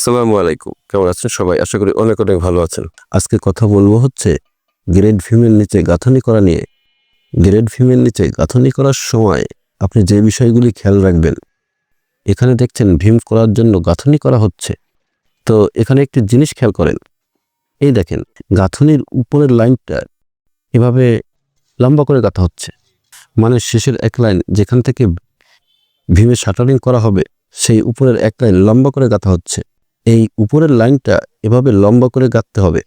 আসসালামু আলাইকুম। কেমন আছেন সবাই? আশা করি অনেক অনেক ভালো আছেন। আজকে কথা বলব হচ্ছে গ্রেড ভীমের নিচে গাঁথনি করা নিয়ে। গ্রেড ভীমের নিচে গাঁথনি করার সময় আপনি যে বিষয়গুলি খেয়াল রাখবেন, এখানে দেখছেন ভীম করার জন্য গাঁথনি করা হচ্ছে। তো এখানে একটি জিনিস খেয়াল করেন। এই দেখেন, গাঁথনির উপরের লাইনটা এভাবে লম্বা করে গাঁথা হচ্ছে। মানে শেষের এক লাইন যেখান থেকে ভীমের শাটারিং করা হবে, সেই উপরের এক লাইন লম্বা করে গাঁথা হচ্ছে। এই উপরের লাইনটা এভাবে লম্বা করে গাঁথতে হবে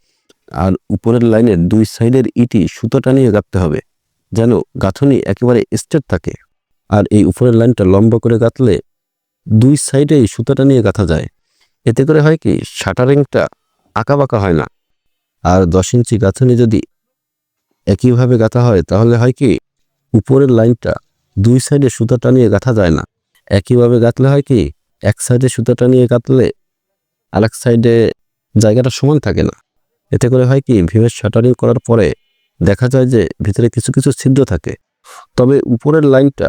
আর উপরের লাইনের দুই সাইডের ইটি সুতো টানিয়ে গাঁথতে হবে যেন গাঁথনি একেবারে স্ট্রেট থাকে। আর এই উপরের লাইনটা লম্বা করে গাঁথলে দুই সাইডেই সুতো টানিয়ে গাঁথা যায়। এতে করে হয় কি, শাটারিংটা আঁকা বাঁকা হয় না। আর দশ ইঞ্চি গাঁথনি যদি একইভাবে গাঁথা হয়, তাহলে হয় কি, উপরের লাইনটা দুই সাইডে সুতো টানিয়ে গাঁথা যায় না। একইভাবে গাঁথলে হয় কি, এক সাইডে সুতো টানিয়ে গাঁথলে আরেক সাইডে জায়গাটা সমান থাকে না। এতে করে হয় কি ভীমের শাটারিং করার পরে দেখা যায় যে ভিতরে কিছু কিছু ছিদ্র থাকে। তবে উপরের লাইনটা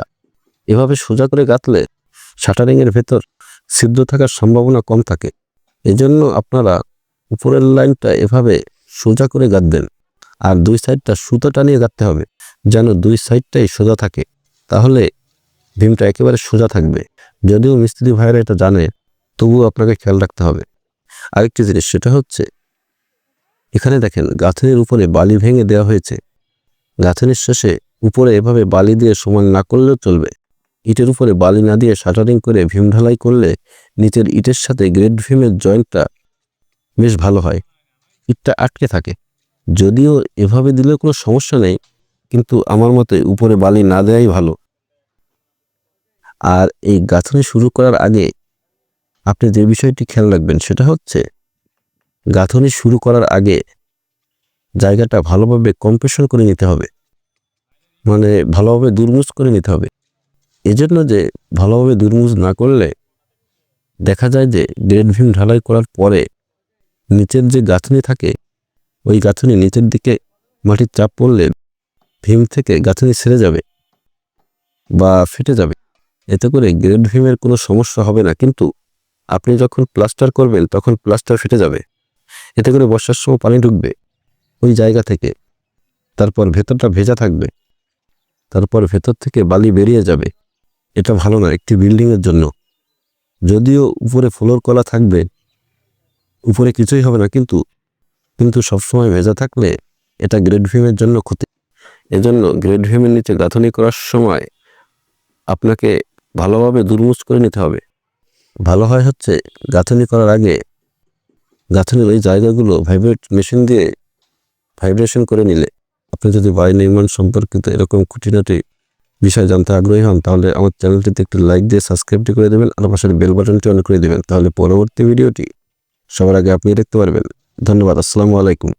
এভাবে সোজা করে গাঁথলে শাটারিংয়ের ভেতর ছিদ্র থাকার সম্ভাবনা কম থাকে। এজন্য আপনারা উপরের লাইনটা এভাবে সোজা করে গাঁথবেন আর দুই সাইডটা সুতো টানিয়ে গাঁথতে হবে যেন দুই সাইডটাই সোজা থাকে। তাহলে ভীমটা একেবারে সোজা থাকবে। যদিও মিস্ত্রি ভাইয়েরা এটা জানে, তবুও আপনাকে খেয়াল রাখতে হবে। আরেকটি জিনিস, সেটা হচ্ছে এখানে দেখেন গাঁথনির উপরে বালি ভেঙে দেওয়া হয়েছে। গাঁথনির শেষে উপরে এভাবে বালি দিয়ে সমান না করলেও চলবে। ইটের উপরে বালি না দিয়ে শাটারিং করে ভীম ঢালাই করলে নিচের ইটের সাথে গ্রেড ভীমের জয়েন্টটা বেশ ভালো হয়, ইটটা আটকে থাকে। যদিও এভাবে দিলে কোনো সমস্যা নেই, কিন্তু আমার মতে উপরে বালি না দেওয়াই ভালো। আর এই গাঁথনি শুরু করার আগে আপনি যে বিষয়টি খেয়াল রাখবেন সেটা হচ্ছে, গাঁথনি শুরু করার আগে জায়গাটা ভালোভাবে কম্প্রেশন করে নিতে হবে। মানে ভালোভাবে দুর্মুজ করে নিতে হবে। এজন্য যে ভালোভাবে দুর্মুজ না করলে দেখা যায় যে গ্রেড ভিম ঢালাই করার পরে নিচের যে গাঁথনি থাকে, ওই গাঁথনি নিচের দিকে মাটির চাপ পড়লে ভীম থেকে গাঁথনি ছেড়ে যাবে বা ফেটে যাবে। এতে করে গ্রেড ভিমের কোনো সমস্যা হবে না। কিন্তু আপনি যখন প্লাস্টার করবেন, তখন প্লাস্টার ফেটে যাবে। এতে করে বর্ষার সময় পানি ঢুকবে ওই জায়গা থেকে। তারপর ভেতরটা ভেজা থাকবে। তারপর ভেতর থেকে বালি বেরিয়ে যাবে। এটা ভালো না, একটি বিল্ডিংয়ের জন্য। যদিও উপরে ফ্লোর কলা থাকবে, উপরে কিছুই হবে না, কিন্তু কিন্তু সবসময় ভেজা থাকলে এটা গ্রেড ভীমের জন্য ক্ষতি। এজন্য গ্রেড ভিমের নিচে গাঁথনি করার সময় আপনাকে ভালোভাবে দুর্মুজ করে নিতে হবে। ভালো হয় হচ্ছে গাঁথনি করার আগে গাঁথনির ওই জায়গাগুলো ভাইব্রেট মেশিন দিয়ে ভাইব্রেশন করে নিলে আপনি যদি বাড়ি নির্মাণ সম্পর্কিত এরকম খুঁটিনাটি বিষয় জানতে আগ্রহী হন, তাহলে আমার চ্যানেলটিতে একটি লাইক দিয়ে সাবস্ক্রাইবটি করে দেবেন আর পাশের বেল বাটনটি অন করে দেবেন। তাহলে পরবর্তী ভিডিওটি সবার আগে আপনি দেখতে পারবেন। ধন্যবাদ, আসসালামু আলাইকুম।